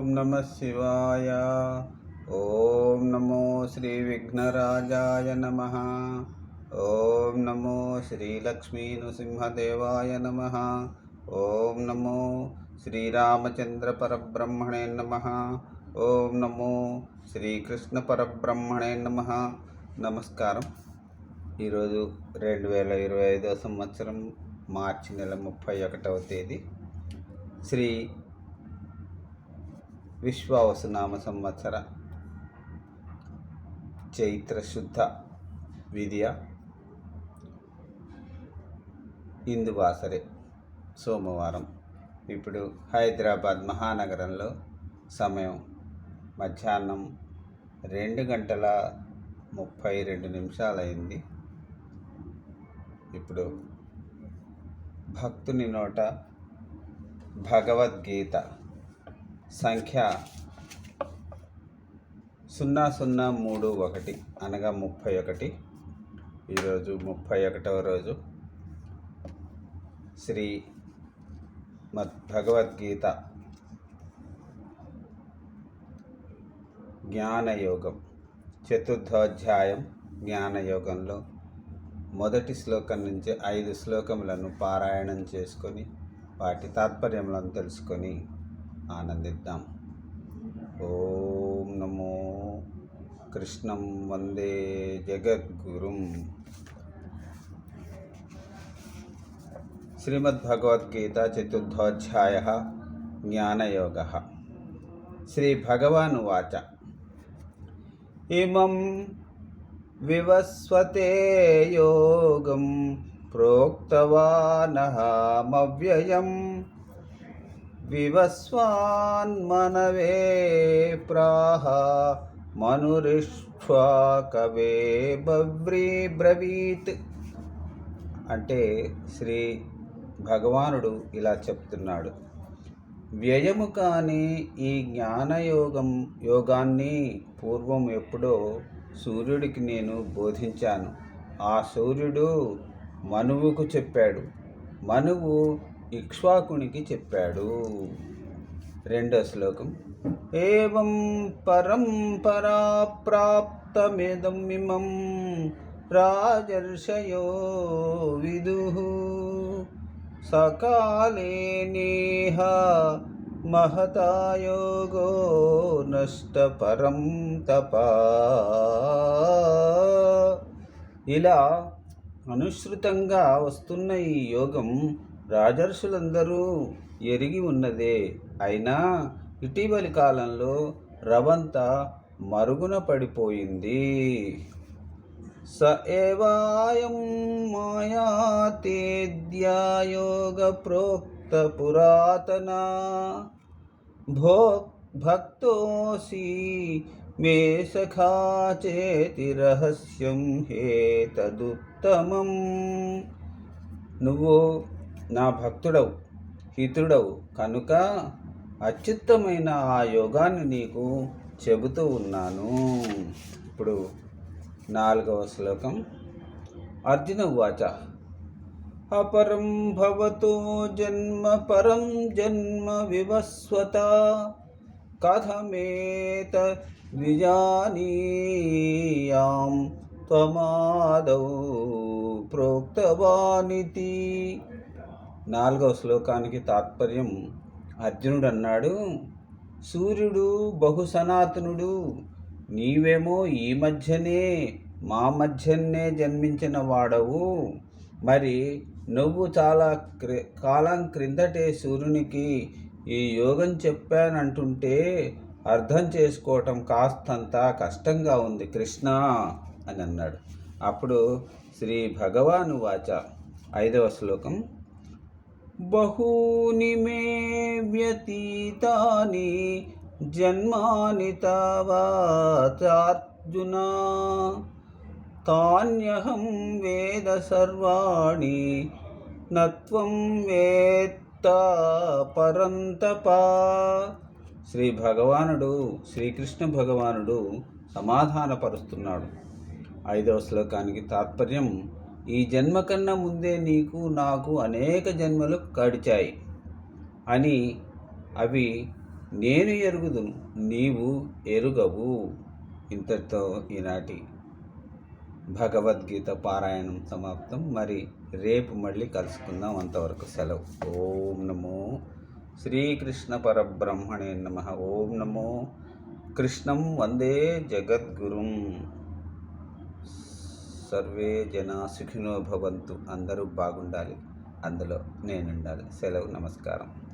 ఓం నమ శివాయ ఓం నమో శ్రీ విఘ్నరాజాయ నమ ఓం నమో శ్రీలక్ష్మీ నృసింహదేవాయ నమ ఓం నమో శ్రీరామచంద్ర పరబ్రహ్మణే నమ ఓం నమో శ్రీకృష్ణ పరబ్రహ్మణే నమ నమస్కారం ఈరోజు రెండు వేల ఇరవై ఐదో సంవత్సరం మార్చి నెల ముప్పై ఒకటవ తేదీ. శ్రీ విశ్వావసునామ సంవత్సర చైత్ర శుద్ధ విద్య ఇందువాసరే సోమవారం. ఇప్పుడు హైదరాబాద్ మహానగరంలో సమయం మధ్యాహ్నం రెండు గంటల ముప్పై రెండు నిమిషాలైంది. ఇప్పుడు భక్తుని నోట భగవద్గీత సంఖ్య సున్నా సున్నా మూడు ఒకటి అనగా ముప్పై ఒకటి. ఈరోజు ముప్పై ఒకటవ రోజు. శ్రీ మద్ భగవద్గీత జ్ఞానయోగం చతుర్థోధ్యాయం జ్ఞానయోగంలో మొదటి శ్లోకం నుంచి ఐదు శ్లోకములను పారాయణం చేసుకొని వాటి తాత్పర్యములను తెలుసుకొని ఆనందిద్దాం ఓం నమో కృష్ణం వందే జగద్గురుం శ్రీమద్భగవద్గీత చతుర్థోధ్యాయ జ్ఞానయోగ శ్రీభగవానువాచ ఇమం వివస్వతే యోగం ప్రోక్తవానహమవ్యయం వివస్వాన్మనవే ప్రాహ మనురిష్వా కవే బవ్రీ బ్రవీత్ అంటే శ్రీ భగవానుడు ఇలా చెప్తున్నాడు. వ్యయము కానీ ఈ జ్ఞానయోగం యోగాన్ని పూర్వం ఎప్పుడో సూర్యుడికి నేను బోధించాను. ఆ సూర్యుడు మనువుకు చెప్పాడు. మనువు ఇక్ష్వాకునికి చెప్పాడు. రెండో శ్లోకం. ఏం పరంపరా ప్రాప్తమిదం రాజర్షయో విదు సకాలే నేహ మహతాయోగో నష్టపరం తప. ఇలా అనుసృతంగా వస్తున్న ఈ యోగం రాజర్షులందరూ ఎరిగి ఉన్నదే. అయినా ఇటీవలి కాలంలో రవంతా మరుగున పడిపోయింది. స ఏవాయం మాయాతేద్యాయోగ ప్రోక్త పురాతన భో భక్తోసి మే సఖా చేతి రహస్యం హేతదుత్తమం నువ్వు నా భక్తుడవు హితుడవు. కనుక అత్యుత్తమైన ఆ యోగాన్ని నీకు చెబుతూ ఉన్నాను. ఇప్పుడు నాలుగవ శ్లోకం. అర్జున వాచ అపరం భవతో జన్మ పరం జన్మ వివస్వత. కథమేత విజానీయాం త్వమాదౌ ప్రోక్తవానితి. నాలుగవ శ్లోకానికి తాత్పర్యం అర్జునుడు అన్నాడు సూర్యుడు బహు సనాతనుడు నీవేమో ఈ మధ్యనే మా మధ్యనే జన్మించిన వాడవు. మరి నువ్వు చాలా క్రి కాలం క్రిందటే సూర్యునికి ఈ యోగం చెప్పానంటుంటే అర్థం చేసుకోవటం కాస్తంత కష్టంగా ఉంది కృష్ణ అని అన్నాడు. అప్పుడు శ్రీ భగవాను వాచ ఐదవ శ్లోకం బహూని మే వ్యతీతాని జన్మాని తవాచార్జున. తాన్యహం వేద సర్వాణి నత్వం వేత్త పరంతపా. శ్రీ భగవానుడు శ్రీకృష్ణ భగవానుడు సమాధానపరుస్తున్నాడు. ఐదవ శ్లోకానికి తాత్పర్యం ఈ జన్మ కన్నా ముందే నీకు నాకు అనేక జన్మలు గడిచాయి అని అవి నేను ఎరుగుదును నీవు ఎరుగవు ఇంతటితో ఈనాటి భగవద్గీత పారాయణం సమాప్తం. మరి రేపు మళ్ళీ కలుసుకుందాం. అంతవరకు సెలవు. ఓం నమో శ్రీకృష్ణ పరబ్రహ్మణే నమ. ఓం నమో కృష్ణం వందే జగద్గురుం. సర్వే జనా సుఖినో భవంతు. అందరూ బాగుండాలి. అందులో నేనుండాలి. సెలవు నమస్కారం.